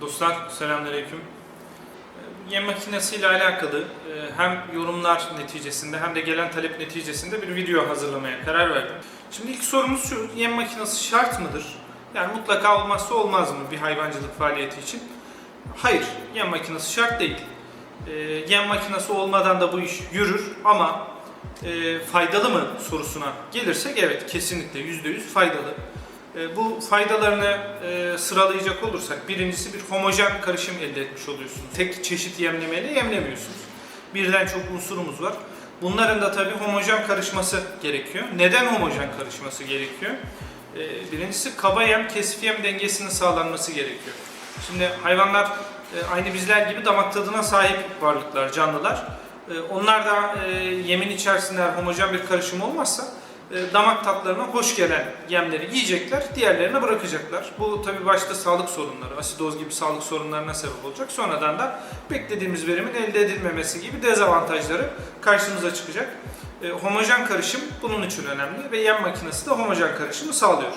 Dostlar selamünaleyküm. Ee, Yem makinesiyle alakalı e, hem yorumlar neticesinde hem de gelen talep neticesinde bir video hazırlamaya karar verdim. Şimdi ilk sorumuz şu, yem makinesi şart mıdır? Yani mutlaka olmazsa olmaz mı bir hayvancılık faaliyeti için? Hayır, yem makinesi şart değil. Ee, Yem makinesi olmadan da bu iş yürür ama e, faydalı mı sorusuna gelirsek evet kesinlikle %100 faydalı. E, Bu faydalarını e, sıralayacak olursak birincisi bir homojen karışım elde etmiş oluyorsunuz. Tek çeşit yemlemeyle yemlemiyorsunuz. Birden çok unsurumuz var. Bunların da tabii homojen karışması gerekiyor. Neden homojen karışması gerekiyor? E, Birincisi kaba yem kesif yem dengesinin sağlanması gerekiyor. Şimdi hayvanlar e, aynı bizler gibi damak tadına sahip varlıklar, canlılar. E, Onlar da e, yemin içerisinde homojen bir karışım olmazsa e, damak tatlarına hoş gelen yemleri yiyecekler, diğerlerine bırakacaklar. Bu tabii başta sağlık sorunları, asidoz gibi sağlık sorunlarına sebep olacak. Sonradan da beklediğimiz verimin elde edilmemesi gibi dezavantajları karşımıza çıkacak. E, homojen karışım bunun için önemli ve yem makinesi de homojen karışımı sağlıyor.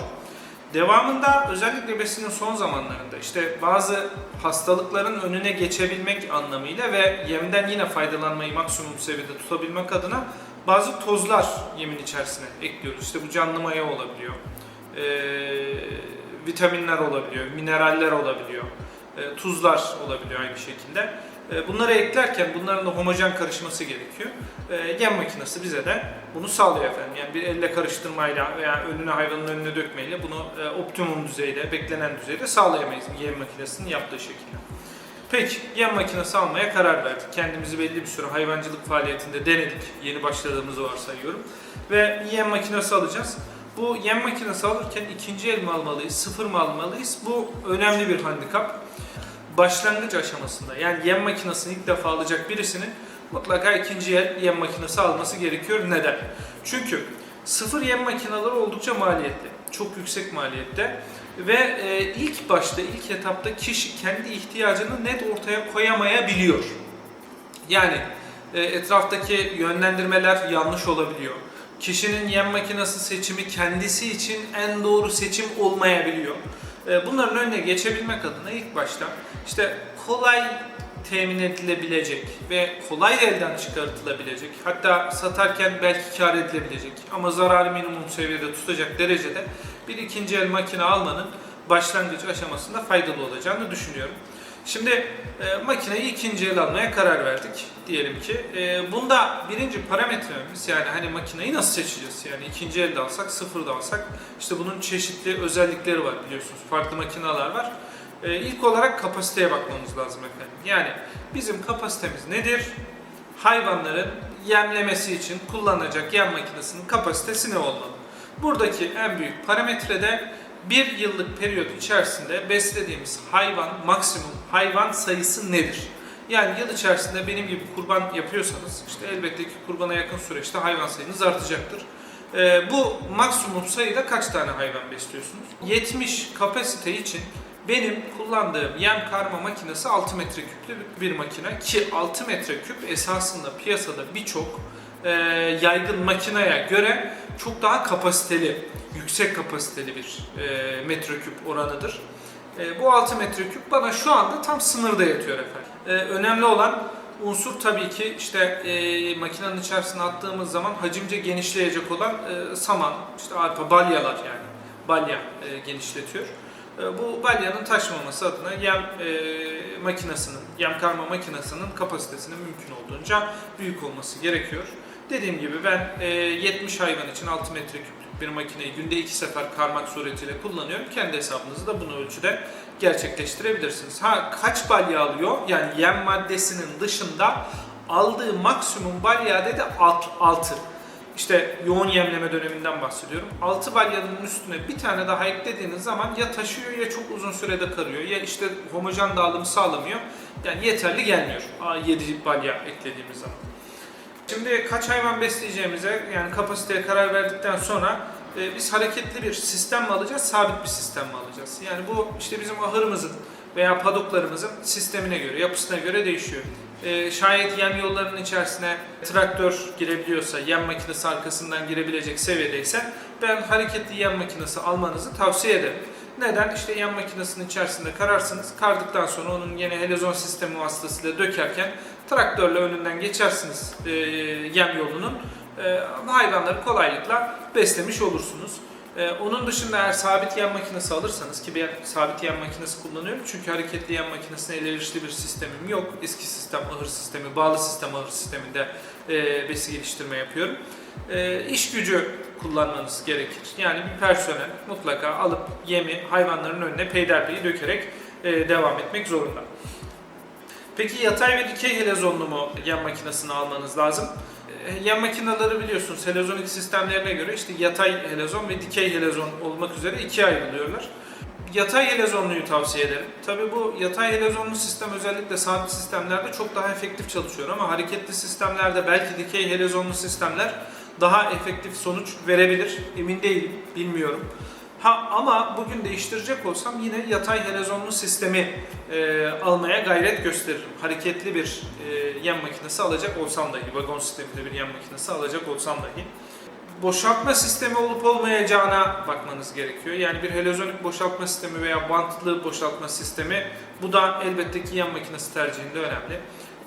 Devamında özellikle besinin son zamanlarında işte bazı hastalıkların önüne geçebilmek anlamıyla ve yemden yine faydalanmayı maksimum seviyede tutabilmek adına bazı tozlar yemin içerisine ekliyoruz. İşte bu canlı maya olabiliyor, ee, vitaminler olabiliyor, mineraller olabiliyor, e, tuzlar olabiliyor aynı şekilde. E, bunları eklerken bunların da homojen karışması gerekiyor. E, yem makinesi bize de bunu sağlıyor efendim. Yani bir elle karıştırmayla veya önüne hayvanın önüne dökmeyle bunu e, optimum düzeyde, beklenen düzeyde sağlayamayız yem makinesinin yaptığı şekilde. Peki yem makinesi almaya karar verdik. Kendimizi belli bir süre hayvancılık faaliyetinde denedik. Yeni başladığımızı varsayıyorum. Ve yem makinesi alacağız. Bu yem makinesi alırken ikinci el mi almalıyız, sıfır mı almalıyız? Bu önemli bir handikap. Başlangıç aşamasında yani yem makinesini ilk defa alacak birisinin mutlaka ikinci el yem makinesi alması gerekiyor. Neden? Çünkü sıfır yem makineleri oldukça maliyetli. Çok yüksek maliyette. Ve e, ilk başta, ilk etapta kişi kendi ihtiyacını net ortaya koyamayabiliyor. Yani e, etraftaki yönlendirmeler yanlış olabiliyor. Kişinin yem makinesi seçimi kendisi için en doğru seçim olmayabiliyor. E, bunların önüne geçebilmek adına ilk başta işte kolay temin edilebilecek ve kolay elden çıkartılabilecek hatta satarken belki kar edilebilecek ama zararı minimum seviyede tutacak derecede bir ikinci el makine almanın başlangıç aşamasında faydalı olacağını düşünüyorum. Şimdi e, makineyi ikinci el almaya karar verdik diyelim ki. E, bunda birinci parametremiz yani hani makineyi nasıl seçeceğiz? Yani ikinci elde alsak, sıfır da alsak işte bunun çeşitli özellikleri var biliyorsunuz. Farklı makineler var. E, ilk olarak kapasiteye bakmamız lazım efendim. Yani bizim kapasitemiz nedir? Hayvanların yemlemesi için kullanacak yem makinesinin kapasitesi ne olmalı? Buradaki en büyük parametre de bir yıllık periyot içerisinde beslediğimiz hayvan, maksimum hayvan sayısı nedir? Yani yıl içerisinde benim gibi kurban yapıyorsanız işte elbette ki kurbana yakın süreçte hayvan sayınız artacaktır. Ee, bu maksimum sayıda kaç tane hayvan besliyorsunuz? 70 kapasite için benim kullandığım yem karma makinesi 6 metreküplü bir makine ki 6 metreküp esasında piyasada birçok e, yaygın makineye göre çok daha kapasiteli, yüksek kapasiteli bir e, metreküp oranıdır. E, bu 6 metreküp bana şu anda tam sınırda yatıyor efendim. E, önemli olan unsur tabii ki işte e, makinenin içerisine attığımız zaman hacimce genişleyecek olan e, saman, işte arpa, balyalar yani. Balya e, genişletiyor. E, bu balyanın taşmaması adına yem e, makinesinin, yem karma makinesinin kapasitesinin mümkün olduğunca büyük olması gerekiyor. Dediğim gibi ben e, 70 hayvan için 6 metreküplük bir makineyi günde 2 sefer karmak suretiyle kullanıyorum. Kendi hesabınızı da bunu ölçüde gerçekleştirebilirsiniz. Ha kaç balya alıyor? Yani yem maddesinin dışında aldığı maksimum balya adedi 6. İşte yoğun yemleme döneminden bahsediyorum. 6 balyanın üstüne bir tane daha eklediğiniz zaman ya taşıyor ya çok uzun sürede karıyor ya işte homojen dağılımı sağlamıyor. Yani yeterli gelmiyor 7 balya eklediğimiz zaman. Şimdi kaç hayvan besleyeceğimize yani kapasiteye karar verdikten sonra e, biz hareketli bir sistem mi alacağız, sabit bir sistem mi alacağız? Yani bu işte bizim ahırımızın veya padoklarımızın sistemine göre, yapısına göre değişiyor. E, şayet yem yollarının içerisine traktör girebiliyorsa, yem makinesi arkasından girebilecek seviyedeyse ben hareketli yem makinesi almanızı tavsiye ederim. Neden? İşte yan makinesinin içerisinde kararsınız. Kardıktan sonra onun yine helezon sistemi vasıtasıyla dökerken traktörle önünden geçersiniz e, yem yolunun. E, hayvanları kolaylıkla beslemiş olursunuz. E, onun dışında eğer sabit yem makinesi alırsanız ki ben sabit yem makinesi kullanıyorum çünkü hareketli yem makinesine elverişli bir sistemim yok. Eski sistem ahır sistemi, bağlı sistem ahır sisteminde e, besi geliştirme yapıyorum. E, iş gücü kullanmanız gerekir. Yani bir personel mutlaka alıp yemi hayvanların önüne peyderpeyi dökerek e, devam etmek zorunda. Peki yatay ve dikey helezonlu mu yem makinesini almanız lazım? E, Yem makineleri biliyorsunuz helezonik sistemlerine göre işte yatay helezon ve dikey helezon olmak üzere ikiye ayrılıyorlar. Yatay helezonluyu tavsiye ederim. Tabii bu yatay helezonlu sistem özellikle sabit sistemlerde çok daha efektif çalışıyor ama hareketli sistemlerde belki dikey helezonlu sistemler daha efektif sonuç verebilir. Emin değilim, bilmiyorum. Ha, ama bugün değiştirecek olsam yine yatay helezonlu sistemi e, almaya gayret gösteririm. Hareketli bir e, yem makinesi alacak olsam dahi, vagon sisteminde bir yem makinesi alacak olsam dahi. Boşaltma sistemi olup olmayacağına bakmanız gerekiyor. Yani bir helezonik boşaltma sistemi veya bantlı boşaltma sistemi bu da elbette ki yem makinesi tercihinde önemli.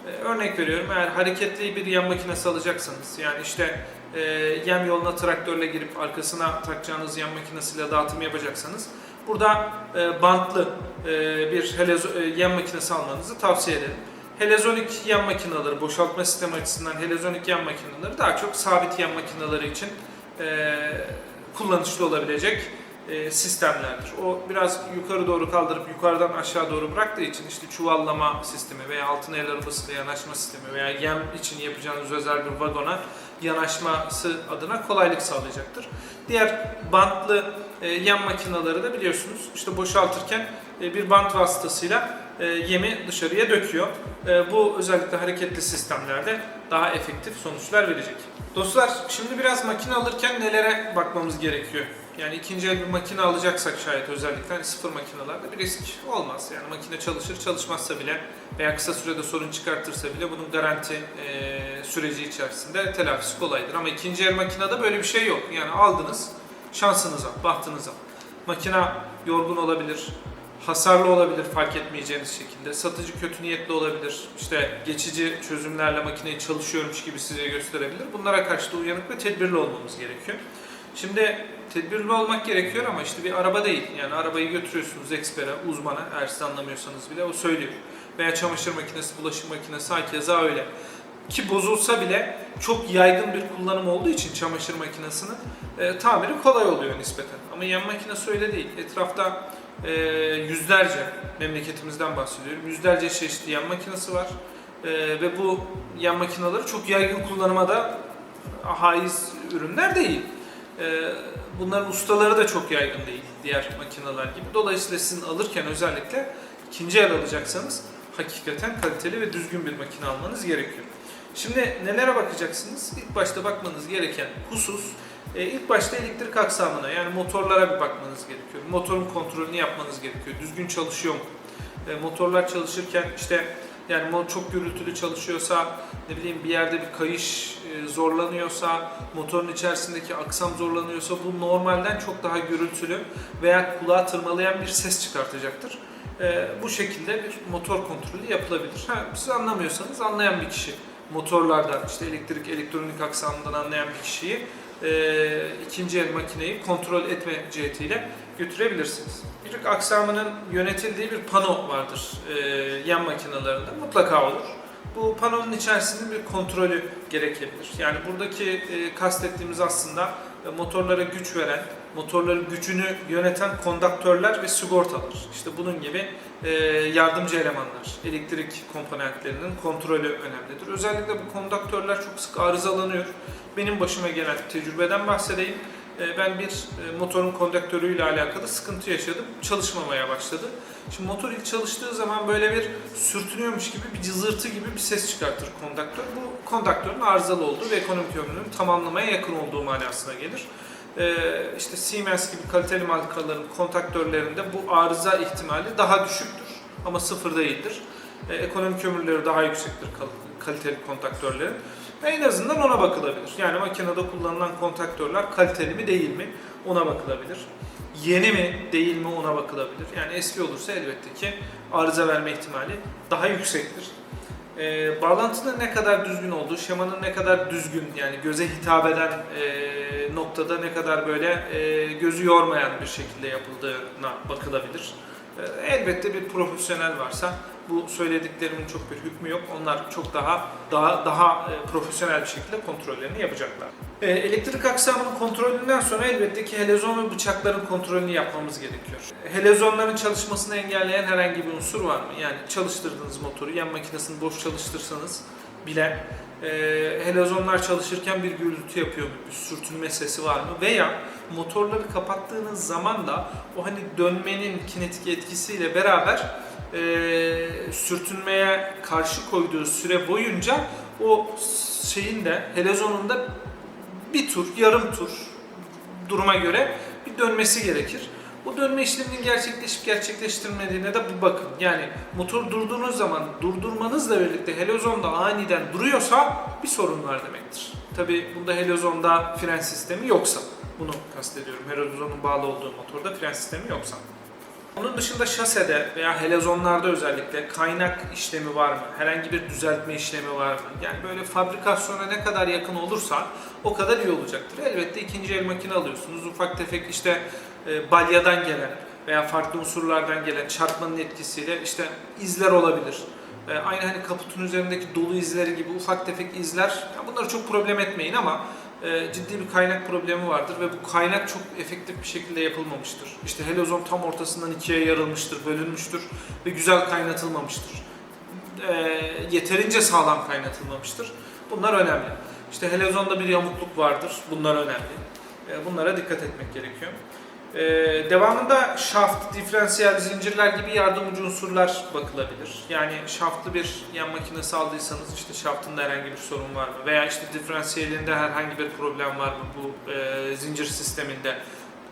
Ee, örnek veriyorum eğer hareketli bir yem makinesi alacaksanız yani işte e, yem yoluna traktörle girip arkasına takacağınız yem makinesiyle dağıtım yapacaksanız burada e, bantlı e, bir helezo- e, yem makinesi almanızı tavsiye ederim. Helezonik yem makineleri, boşaltma sistemi açısından helezonik yem makineleri daha çok sabit yem makineleri için e, kullanışlı olabilecek e, sistemlerdir. O biraz yukarı doğru kaldırıp yukarıdan aşağı doğru bıraktığı için işte çuvallama sistemi veya altın el arabasıyla yanaşma sistemi veya yem için yapacağınız özel bir vagona yanaşması adına kolaylık sağlayacaktır. Diğer bantlı e, yem makineleri de biliyorsunuz işte boşaltırken e, bir bant vasıtasıyla e, yemi dışarıya döküyor. E, bu özellikle hareketli sistemlerde daha efektif sonuçlar verecek. Dostlar şimdi biraz makine alırken nelere bakmamız gerekiyor? Yani ikinci el bir makine alacaksak şayet özellikle hani sıfır makinelerde bir risk olmaz. Yani makine çalışır çalışmazsa bile veya kısa sürede sorun çıkartırsa bile bunun garanti e, süreci içerisinde telafisi kolaydır. Ama ikinci el makinede böyle bir şey yok. Yani aldınız şansınıza, bahtınıza. Makina yorgun olabilir, hasarlı olabilir fark etmeyeceğiniz şekilde. Satıcı kötü niyetli olabilir. İşte geçici çözümlerle makineyi çalışıyormuş gibi size gösterebilir. Bunlara karşı da uyanık ve tedbirli olmamız gerekiyor. Şimdi tedbirli olmak gerekiyor ama işte bir araba değil. Yani arabayı götürüyorsunuz ekspere, uzmana eğer siz anlamıyorsanız bile o söylüyor. Veya çamaşır makinesi, bulaşık makinesi hakeza öyle. Ki bozulsa bile çok yaygın bir kullanım olduğu için çamaşır makinesinin e, tamiri kolay oluyor nispeten. Ama yan makinesi öyle değil. Etrafta e, yüzlerce, memleketimizden bahsediyorum, yüzlerce çeşitli yan makinesi var. E, ve bu yan makineleri çok yaygın kullanıma da haiz ürünler değil. E, bunların ustaları da çok yaygın değil diğer makineler gibi. Dolayısıyla sizin alırken özellikle ikinci el alacaksanız hakikaten kaliteli ve düzgün bir makine almanız gerekiyor. Şimdi nelere bakacaksınız? İlk başta bakmanız gereken husus e, ilk başta elektrik aksamına yani motorlara bir bakmanız gerekiyor. Motorun kontrolünü yapmanız gerekiyor. Düzgün çalışıyor mu? E, motorlar çalışırken işte yani çok gürültülü çalışıyorsa, ne bileyim bir yerde bir kayış e, zorlanıyorsa, motorun içerisindeki aksam zorlanıyorsa bu normalden çok daha gürültülü veya kulağa tırmalayan bir ses çıkartacaktır. Bu şekilde bir motor kontrolü yapılabilir. Ha, siz anlamıyorsanız anlayan bir kişi motorlardan işte elektrik elektronik aksamından anlayan bir kişiyi e, ikinci el makineyi kontrol etme cihetiyle götürebilirsiniz. Bir aksamının yönetildiği bir pano vardır e, yan makinelerinde mutlaka olur. Bu panonun içerisinde bir kontrolü gerekebilir. Yani buradaki e, kastettiğimiz aslında e, motorlara güç veren, motorların gücünü yöneten kondaktörler ve sigortalar. İşte bunun gibi e, yardımcı elemanlar, elektrik komponentlerinin kontrolü önemlidir. Özellikle bu kondaktörler çok sık arızalanıyor. Benim başıma gelen tecrübeden bahsedeyim. E, Ben bir e, motorun kondaktörüyle alakalı sıkıntı yaşadım. Çalışmamaya başladı. Şimdi motor ilk çalıştığı zaman böyle bir sürtünüyormuş gibi bir cızırtı gibi bir ses çıkartır kondaktör. Bu kondaktörün arızalı olduğu ve ekonomik ömrünün tamamlamaya yakın olduğu manasına gelir. Ee, işte Siemens gibi kaliteli markaların kontaktörlerinde bu arıza ihtimali daha düşüktür ama sıfır değildir. Ee, ekonomik ömürleri daha yüksektir kal- kaliteli kontaktörlerin. En azından ona bakılabilir. Yani makinede kullanılan kontaktörler kaliteli mi değil mi ona bakılabilir. yeni mi değil mi ona bakılabilir. Yani eski olursa elbette ki arıza verme ihtimali daha yüksektir. Ee, bağlantının ne kadar düzgün olduğu, şemanın ne kadar düzgün yani göze hitap eden e, noktada ne kadar böyle e, gözü yormayan bir şekilde yapıldığına bakılabilir. E, elbette bir profesyonel varsa bu söylediklerimin çok bir hükmü yok. Onlar çok daha daha daha e, profesyonel bir şekilde kontrollerini yapacaklar. E, elektrik aksamının kontrolünden sonra elbette ki helezon ve bıçakların kontrolünü yapmamız gerekiyor. Helezonların çalışmasını engelleyen herhangi bir unsur var mı? Yani çalıştırdığınız motoru, yan makinesini boş çalıştırsanız bile e, helezonlar çalışırken bir gürültü yapıyor mu? Bir sürtünme sesi var mı? Veya motorları kapattığınız zaman da o hani dönmenin kinetik etkisiyle beraber e, sürtünmeye karşı koyduğu süre boyunca o şeyin de helezonun da bir tur, yarım tur duruma göre bir dönmesi gerekir. Bu dönme işleminin gerçekleşip gerçekleştirmediğine de bir bakın. Yani motor durduğunuz zaman durdurmanızla birlikte helezonda aniden duruyorsa bir sorun var demektir. Tabi bunda helezonda fren sistemi yoksa. Bunu kastediyorum. Helezonun bağlı olduğu motorda fren sistemi yoksa. Onun dışında şasede veya helezonlarda özellikle kaynak işlemi var mı? Herhangi bir düzeltme işlemi var mı? Yani böyle fabrikasyona ne kadar yakın olursa o kadar iyi olacaktır. Elbette ikinci el makine alıyorsunuz. Ufak tefek işte e, balyadan gelen veya farklı unsurlardan gelen çarpmanın etkisiyle işte izler olabilir. E, aynı hani kaputun üzerindeki dolu izleri gibi ufak tefek izler. Ya bunları çok problem etmeyin ama ciddi bir kaynak problemi vardır ve bu kaynak çok efektif bir şekilde yapılmamıştır. İşte helezon tam ortasından ikiye yarılmıştır, bölünmüştür ve güzel kaynatılmamıştır. E, yeterince sağlam kaynatılmamıştır. Bunlar önemli. İşte helezonda bir yamukluk vardır. Bunlar önemli. E, bunlara dikkat etmek gerekiyor. Ee, devamında şaft, diferansiyel zincirler gibi yardımcı unsurlar bakılabilir. Yani şaftlı bir yan makinesi aldıysanız işte şaftında herhangi bir sorun var mı? Veya işte diferansiyelinde herhangi bir problem var mı bu e, zincir sisteminde?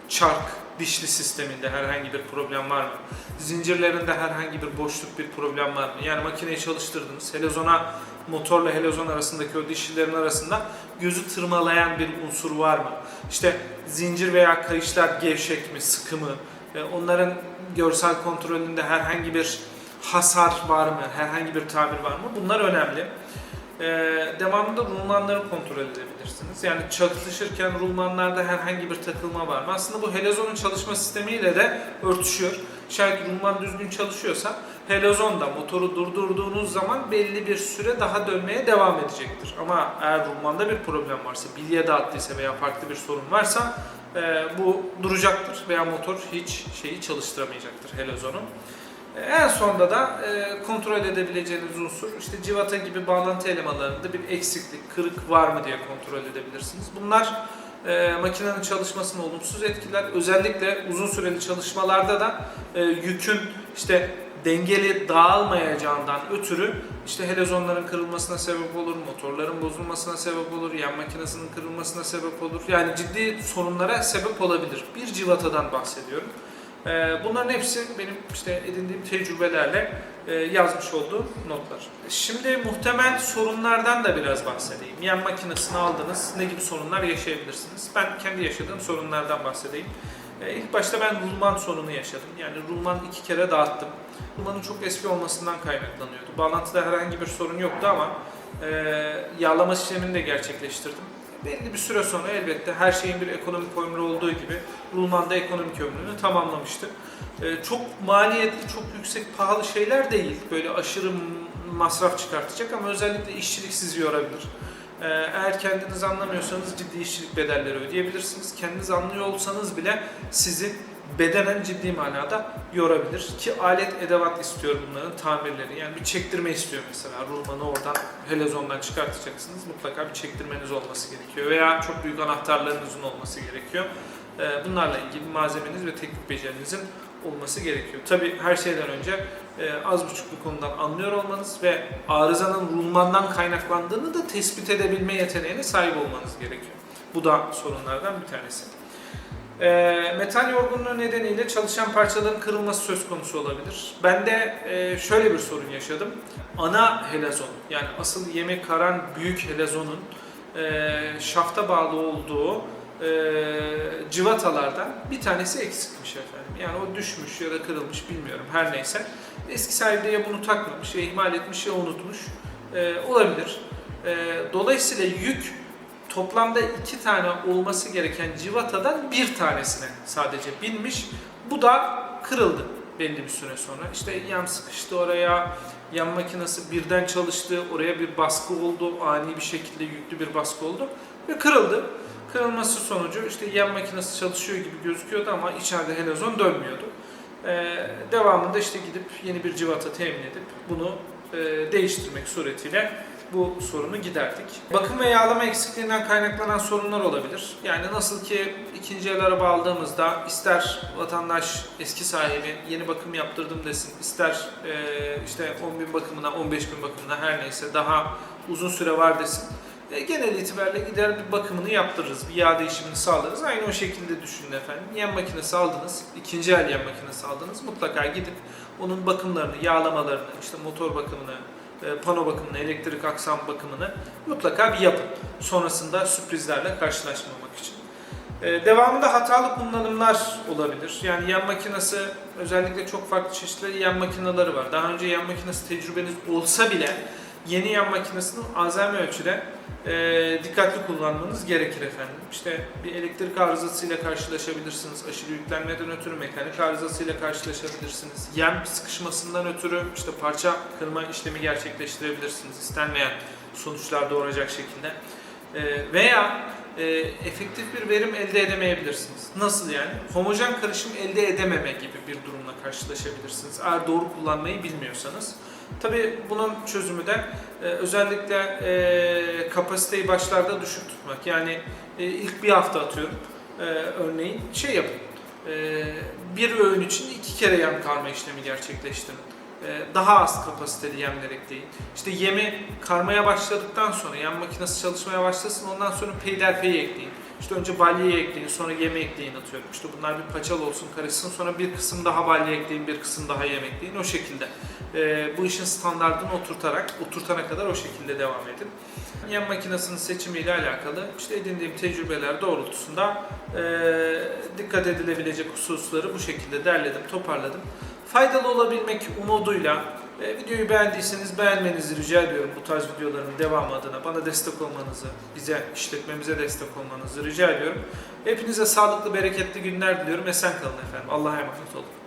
Çark, dişli sisteminde herhangi bir problem var mı? Zincirlerinde herhangi bir boşluk, bir problem var mı? Yani makineyi çalıştırdınız, helezona motorla helezon arasındaki o dişlilerin arasında gözü tırmalayan bir unsur var mı? İşte zincir veya kayışlar gevşek mi, sıkı mı? Onların görsel kontrolünde herhangi bir hasar var mı, herhangi bir tabir var mı? Bunlar önemli. Ee, devamında rulmanları kontrol edebilirsiniz. Yani çalışırken rulmanlarda herhangi bir takılma var mı? Aslında bu helezonun çalışma sistemiyle de örtüşüyor. Şayet rulman düzgün çalışıyorsa helezon da motoru durdurduğunuz zaman belli bir süre daha dönmeye devam edecektir. Ama eğer rulmanda bir problem varsa, bilye dağıttıysa veya farklı bir sorun varsa e, bu duracaktır veya motor hiç şeyi çalıştıramayacaktır helezonu. En sonda da e, kontrol edebileceğiniz unsur işte civata gibi bağlantı elemanlarında bir eksiklik, kırık var mı diye kontrol edebilirsiniz. Bunlar e, makinenin çalışmasını olumsuz etkiler. Özellikle uzun süreli çalışmalarda da e, yükün işte dengeli dağılmayacağından ötürü işte helezonların kırılmasına sebep olur, motorların bozulmasına sebep olur, yan makinesinin kırılmasına sebep olur. Yani ciddi sorunlara sebep olabilir. Bir civatadan bahsediyorum. Ee, Bunların hepsi benim işte edindiğim tecrübelerle e, yazmış olduğum notlar. Şimdi muhtemel sorunlardan da biraz bahsedeyim. Yan makinesini aldınız, ne gibi sorunlar yaşayabilirsiniz? Ben kendi yaşadığım sorunlardan bahsedeyim. Ee, İlk başta ben rulman sorunu yaşadım. Yani rulman iki kere dağıttım. Rulmanın çok eski olmasından kaynaklanıyordu. Bağlantıda herhangi bir sorun yoktu ama e, yağlama işlemini de gerçekleştirdim. Belli bir süre sonra elbette her şeyin bir ekonomik ömrü olduğu gibi rulman da ekonomik ömrünü tamamlamıştı. Ee, çok maliyetli, çok yüksek, pahalı şeyler değil. Böyle aşırı masraf çıkartacak ama özellikle işçilik sizi yorabilir. Ee, eğer kendiniz anlamıyorsanız ciddi işçilik bedelleri ödeyebilirsiniz. Kendiniz anlıyor olsanız bile sizi bedenen ciddi manada yorabilir. Ki alet edevat istiyor bunların tamirleri. Yani bir çektirme istiyor mesela. Rulmanı oradan helezondan çıkartacaksınız. Mutlaka bir çektirmeniz olması gerekiyor. Veya çok büyük anahtarlarınızın olması gerekiyor. Ee, Bunlarla ilgili malzemeniz ve teknik becerinizin olması gerekiyor. Tabi her şeyden önce e, az buçuk bu konudan anlıyor olmanız ve arızanın rulmandan kaynaklandığını da tespit edebilme yeteneğine sahip olmanız gerekiyor. Bu da sorunlardan bir tanesi. E, metal yorgunluğu nedeniyle çalışan parçaların kırılması söz konusu olabilir. Ben de e, şöyle bir sorun yaşadım. Ana helezon yani asıl yemek karan büyük helezonun e, şafta bağlı olduğu e, civatalardan bir tanesi eksikmiş efendim. Yani o düşmüş ya da kırılmış bilmiyorum her neyse. Eski sahibi ya bunu takmamış ya ihmal etmiş ya unutmuş. E, olabilir. E, dolayısıyla yük toplamda iki tane olması gereken civatadan bir tanesine sadece binmiş. Bu da kırıldı belli bir süre sonra. İşte yem sıkıştı oraya, yan makinesi birden çalıştı, oraya bir baskı oldu, ani bir şekilde yüklü bir baskı oldu ve kırıldı. Kırılması sonucu işte yan makinesi çalışıyor gibi gözüküyordu ama içeride helezon dönmüyordu. Ee, devamında işte gidip yeni bir civata temin edip bunu e, değiştirmek suretiyle bu sorunu giderdik. Bakım ve yağlama eksikliğinden kaynaklanan sorunlar olabilir. Yani nasıl ki ikinci el araba aldığımızda ister vatandaş eski sahibi yeni bakım yaptırdım desin, ister e, işte 10 bin bakımına, 15 bin bakımına her neyse daha uzun süre var desin. E, genel itibariyle gider bir bakımını yaptırırız, bir yağ değişimini sağlarız. Aynı o şekilde düşünün efendim. Yem makinesi aldınız, ikinci el yem makinesi aldınız. Mutlaka gidip onun bakımlarını, yağlamalarını, işte motor bakımını, pano bakımını, elektrik aksam bakımını mutlaka bir yapın. Sonrasında sürprizlerle karşılaşmamak için. E, Devamında hatalı kullanımlar olabilir. Yani yan makinesi özellikle çok farklı çeşitli yan makineleri var. Daha önce yan makinesi tecrübeniz olsa bile yeni yan makinesini azami ölçüde e, dikkatli kullanmanız gerekir efendim. İşte bir elektrik arızasıyla karşılaşabilirsiniz. Aşırı yüklenmeden ötürü mekanik arızasıyla karşılaşabilirsiniz. Yem sıkışmasından ötürü işte parça kırma işlemi gerçekleştirebilirsiniz. İstenmeyen sonuçlar doğuracak şekilde. E, veya e, efektif bir verim elde edemeyebilirsiniz. Nasıl yani? Homojen karışım elde edememe gibi bir durumla karşılaşabilirsiniz. Eğer doğru kullanmayı bilmiyorsanız. Tabii bunun çözümü de e, özellikle e, kapasiteyi başlarda düşük tutmak. Yani e, ilk bir hafta atıyorum e, örneğin şey yapın. E, bir öğün için iki kere yem karma işlemi gerçekleştirin. E, daha az kapasiteli yemler ekleyin. İşte yemi karmaya başladıktan sonra yem makinesi çalışmaya başlasın ondan sonra peyderpeyi ekleyin. İşte önce balyayı ekleyin, sonra yeme ekleyin atıyorum. İşte bunlar bir paçal olsun, karışsın. Sonra bir kısım daha balya ekleyin, bir kısım daha yem ekleyin. O şekilde. Ee, bu işin standartını oturtarak, oturtana kadar o şekilde devam edin. Yem makinesinin seçimiyle alakalı işte edindiğim tecrübeler doğrultusunda ee, dikkat edilebilecek hususları bu şekilde derledim, toparladım. Faydalı olabilmek umuduyla e, videoyu beğendiyseniz beğenmenizi rica ediyorum bu tarz videoların devamı adına. Bana destek olmanızı, bize, işletmemize destek olmanızı rica ediyorum. Hepinize sağlıklı, bereketli günler diliyorum. Esen kalın efendim. Allah'a emanet olun.